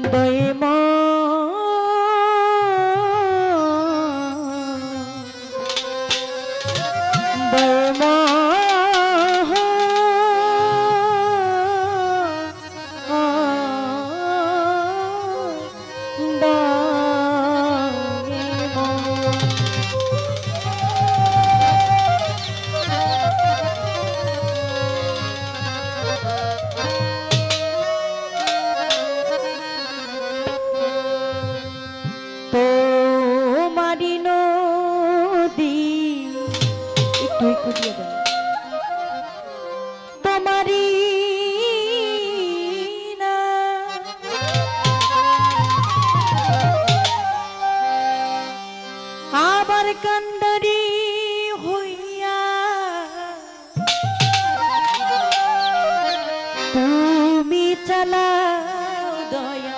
দয়মা দয়মা আবার কান্ডারি হইয়া। তুমি চালাও দয়া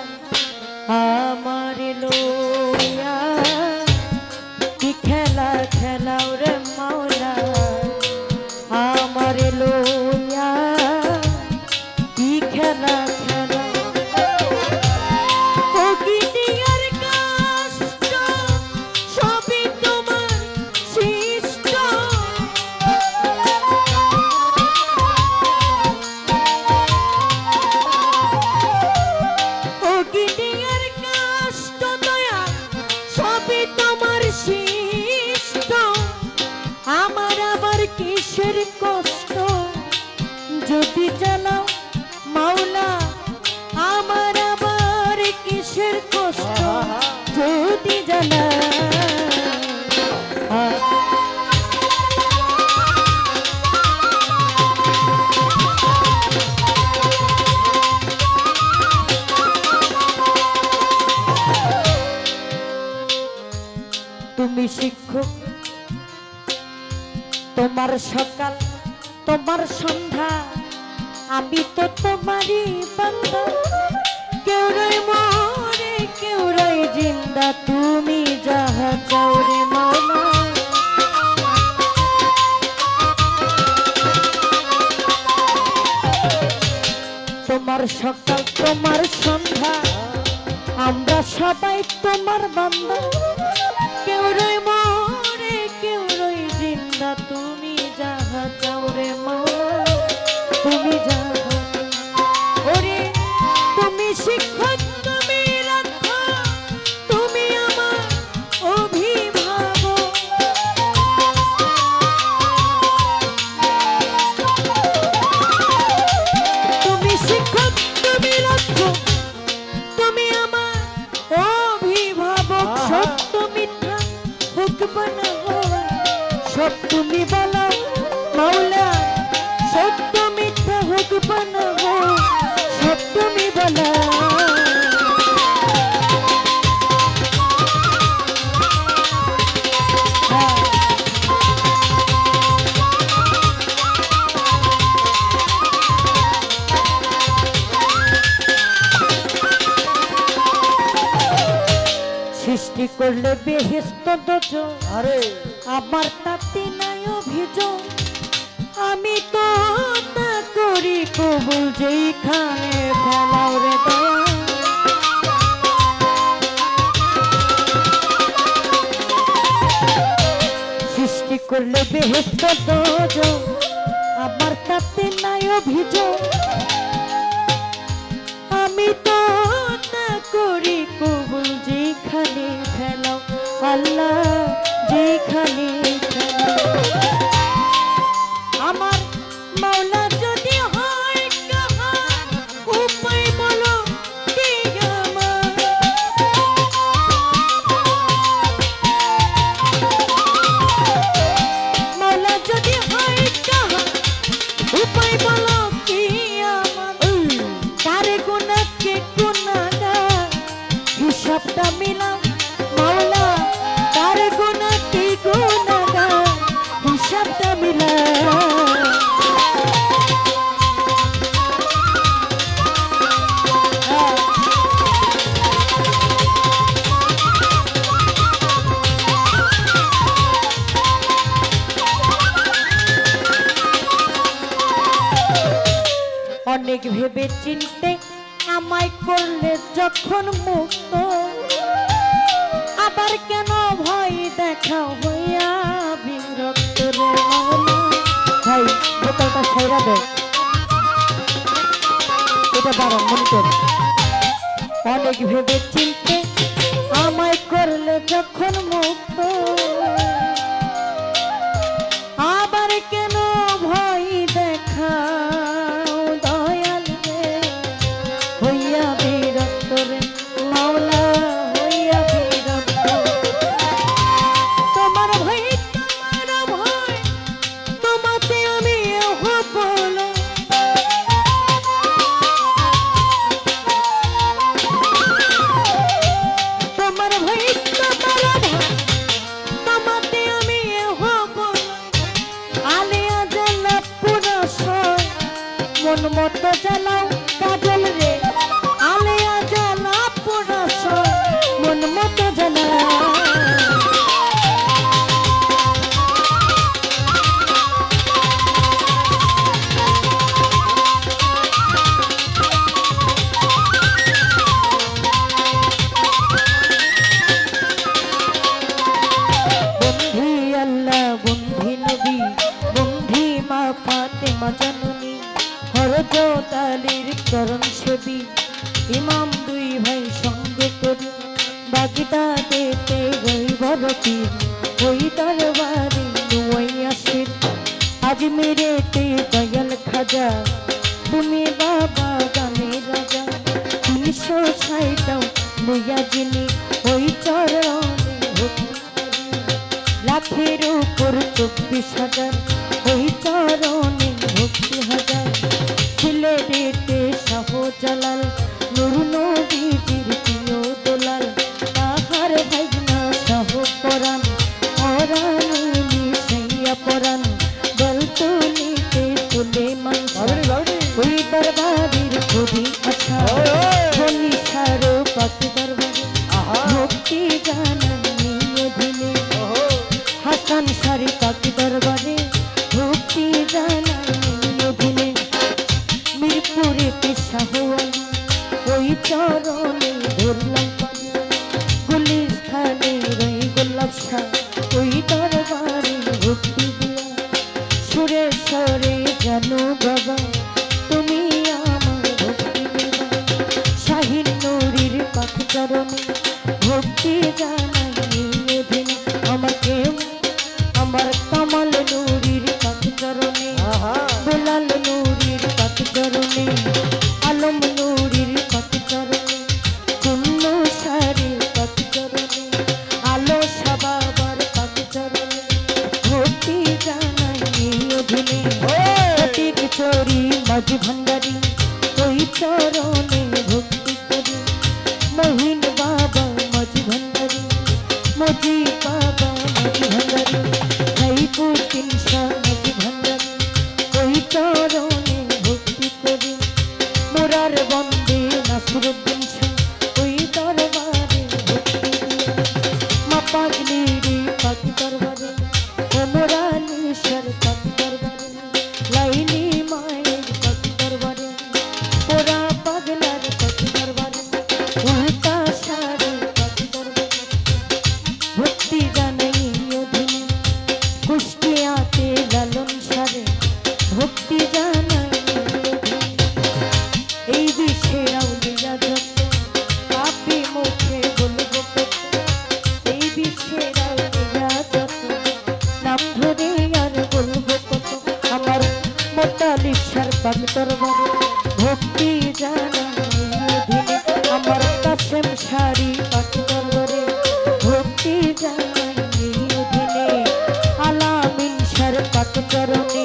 শিক্ষক তোমার সকাল, তোমার সন্ধ্যা, আমি তো তোমারই বান্দা। কেউ রই মরে, কেউ রই জিন্দা, তুমি যাহা চাও রে মাওলা তোমার সকাল, তোমার সন্ধ্যা, আমরা সবাই তোমার বান্দা। কেউ রই মরে তুমি যাহা চাও রে মা তুমি যাহা করলে বেহেস্ত দোজ আরে। আমার তাতে নাই অভিযোগ আমি তো তা করি কবুল যেইখানে ফেলাও রে সৃষ্টি করলে বেহেস্ত দোজ আমার তাতে নাই অভিযোগ আমি তো তা করি কবুল যেখানে আল্লাহ যেখানে চিনতে আমায় করলে যখন মুক্ত। আবার কেন ভয় দেখা হইয়া বিরক্ত ভাই বোতলটা ছাইরা এটা বাবা মনিটর অনেক ভেবে চিনতে আমায় করলে যখন মুক্ত। মন মতো জ্বালাও কাজল রে। আলেয়া জ্বালা পোড়াস মন মতো জ্বালাও। বন্ধি আল্লাহ, বন্ধি নবী, বন্ধি মা ফাতেমা জানো তালির চরণ সেবি ইমাম দুই ভাই সঙ্গে করি। বাকি তাতে ভরতি ওই তার বাড়ি নুয়াই আসেন আজ মেরেতে দয়াল খাজা, তুমি বাবা গানে রাজা। উনিশশো ষাটাও লইয়া যিনি ওই চরণ লাখের উপর চব্বিশ হাজার ওই চরণ ছেলে বেটে সহ জালাল নুরু নবীজির প্রিয় দোলাল। তাহার ভাইনা সহ পরাণ পরাণ মিশাইয়া পরাণ। গল্পনিতে তুলে মান ওই দরবারের খুবই আশা ছুড়ে সরে জানো বাবা তুমি আমার ভক্তি। শাহিন নৌরির পাখ চরণে ভক্তি চরণে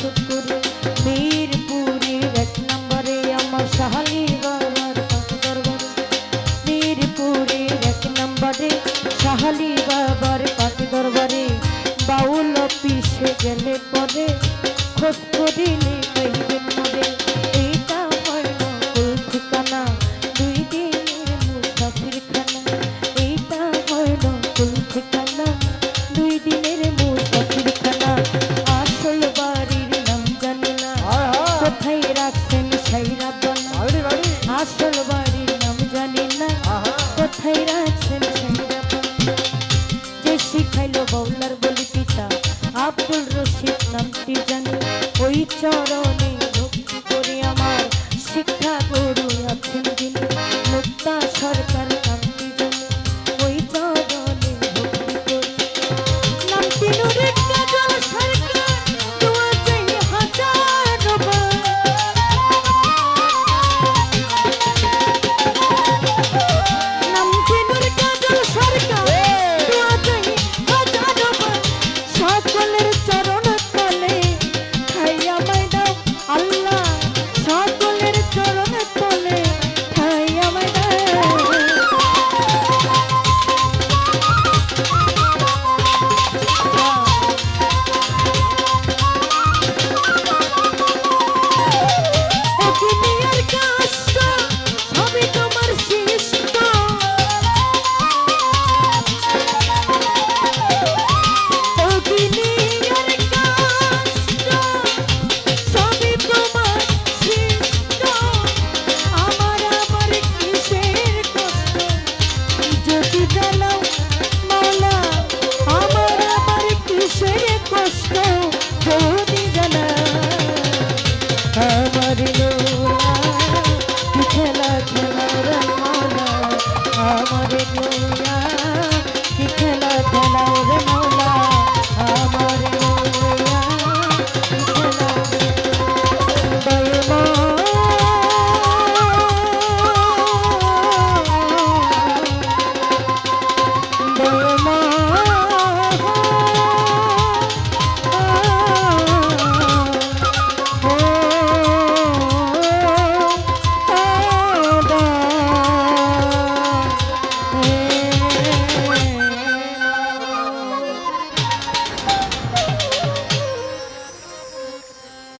Thank you. বৌলার বলি পিতা আব্দুল রশিদ নামটি জানি। ওই চরণে